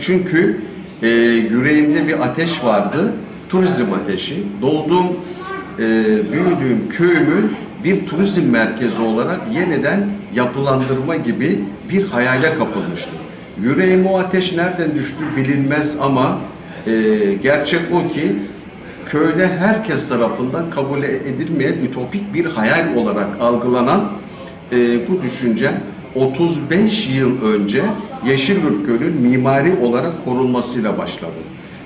Çünkü e, yüreğimde bir ateş vardı, turizm ateşi. Doğduğum, e, büyüdüğüm köyümün bir turizm merkezi olarak yeniden yapılandırma gibi bir hayale kapılmıştım. Yüreğime o ateş nereden düştü bilinmez ama e, gerçek o ki köyde herkes tarafından kabul edilmeyen ütopik bir hayal olarak algılanan e, bu düşünce 35 yıl önce Yeşilyurt Gölü'nün mimari olarak korunmasıyla başladı.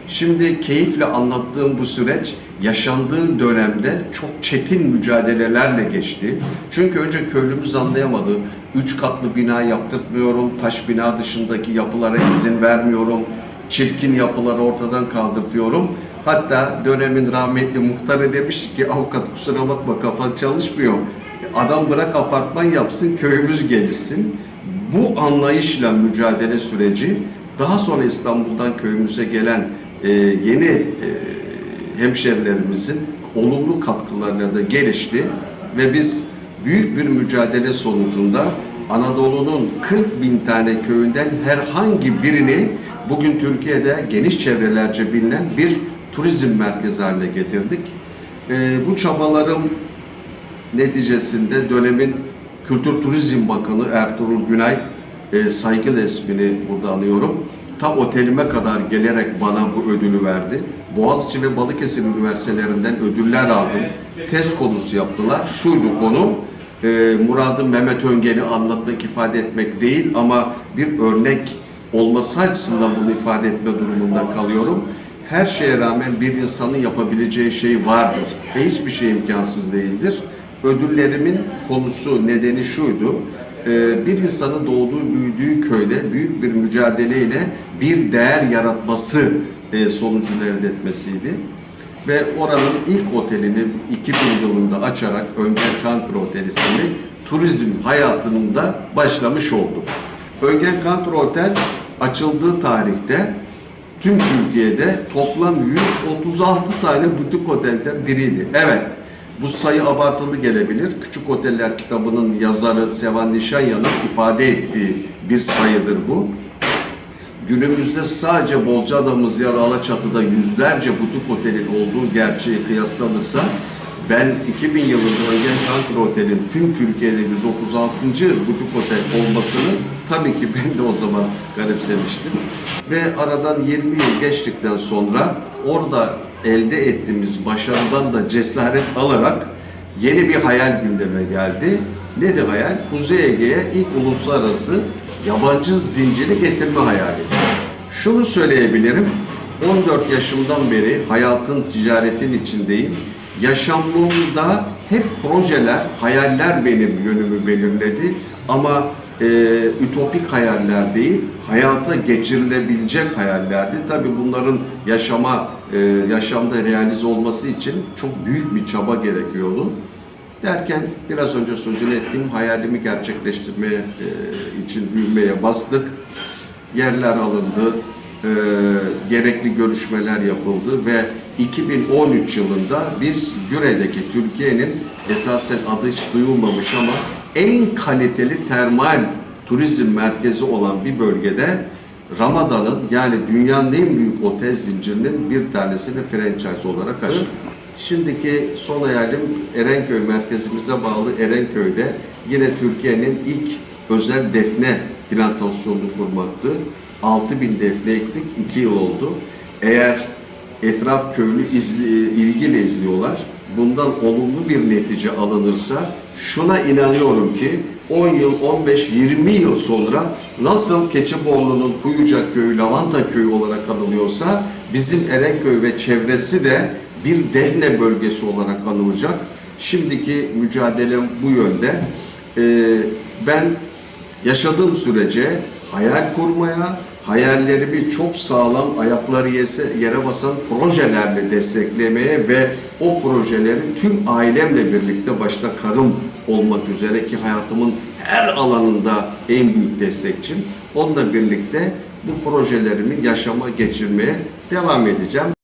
Şimdi keyifle anlattığım bu süreç yaşandığı dönemde çok çetin mücadelelerle geçti. Çünkü önce köylümüz anlayamadı. Üç katlı bina yaptırtmıyorum, taş bina dışındaki yapılara izin vermiyorum, çirkin yapıları ortadan kaldırtıyorum. Hatta dönemin rahmetli muhtarı demiş ki avukat kusura bakma kafan çalışmıyor. Adam bırak apartman yapsın köyümüz gelişsin. Bu anlayışla mücadele süreci daha sonra İstanbul'dan köyümüze gelen e, yeni e, hemşerilerimizin olumlu katkılarıyla da gelişti ve biz büyük bir mücadele sonucunda Anadolu'nun 40 bin tane köyünden herhangi birini bugün Türkiye'de geniş çevrelerce bilinen bir turizm merkezi haline getirdik. E, bu çabalarım neticesinde dönemin Kültür Turizm Bakanı Ertuğrul Günay e, saygılı ismini burada anıyorum. Ta otelime kadar gelerek bana bu ödülü verdi. Boğaziçi ve Balıkesir Üniversitelerinden ödüller aldım. Test konusu yaptılar. Şuydu konu, e, Murad'ın Mehmet Öngen'i anlatmak, ifade etmek değil ama bir örnek olması açısından bunu ifade etme durumunda kalıyorum. Her şeye rağmen bir insanın yapabileceği şey vardır ve hiçbir şey imkansız değildir. Ödüllerimin konusu, nedeni şuydu. Ee, Bir insanın doğduğu, büyüdüğü köyde büyük bir mücadeleyle bir değer yaratması e, sonucunu elde etmesiydi. Ve oranın ilk otelini 2000 yılında açarak Önger Country Otel isimli turizm hayatında başlamış oldu. Önger Country Otel açıldığı tarihte tüm Türkiye'de toplam 136 tane butik otelden biriydi. Evet, bu sayı abartılı gelebilir. Küçük Oteller kitabının yazarı Sevan Nişanyan'ın ifade ettiği bir sayıdır bu. Günümüzde sadece Bozcaada'mız ya da Alaçatı'da yüzlerce butik otelin olduğu gerçeği kıyaslanırsa ben 2000 yılında Ögen Country Otel'in tüm Türkiye'de 136. butik otel olmasını tabii ki ben de o zaman garipsemiştim. Ve aradan 20 yıl geçtikten sonra orada elde ettiğimiz başarıdan da cesaret alarak yeni bir hayal gündeme geldi. Nedir hayal? Kuzey Ege'ye ilk uluslararası yabancı zinciri getirme hayali. Şunu söyleyebilirim, 14 yaşımdan beri hayatın, ticaretin içindeyim. Yaşamımda hep projeler, hayaller benim yönümü belirledi. Ama e, ütopik hayaller değil, hayata geçirilebilecek hayallerdi. Tabii bunların yaşama, e, yaşamda realize olması için çok büyük bir çaba gerekiyordu. Derken biraz önce sözünü ettiğim hayalimi gerçekleştirmeye e, için büyümeye bastık. Yerler alındı, e, gerekli görüşmeler yapıldı ve 2013 yılında biz Güre'deki Türkiye'nin esasen adı hiç duyulmamış ama en kaliteli termal turizm merkezi olan bir bölgede Ramadan'ın yani dünyanın en büyük otel zincirinin bir tanesini franchise olarak açtık. Şimdiki son hayalim Erenköy merkezimize bağlı Erenköy'de yine Türkiye'nin ilk özel defne plantasyonunu kurmaktı. 6000 defne ektik, 2 yıl oldu. Eğer etraf köylü izli, ilgiyle izliyorlar, bundan olumlu bir netice alınırsa şuna inanıyorum ki 10 yıl, 15, 20 yıl sonra nasıl Keçiborlu'nun Kuyucak Köyü, Lavanta Köyü olarak anılıyorsa bizim Erenköy ve çevresi de bir defne bölgesi olarak anılacak. Şimdiki mücadelem bu yönde. Ee, ben yaşadığım sürece hayal kurmaya, hayallerimi çok sağlam ayakları yere basan projelerle desteklemeye ve o projeleri tüm ailemle birlikte başta karım olmak üzere ki hayatımın her alanında en büyük destekçim. Onunla birlikte bu projelerimi yaşama geçirmeye devam edeceğim.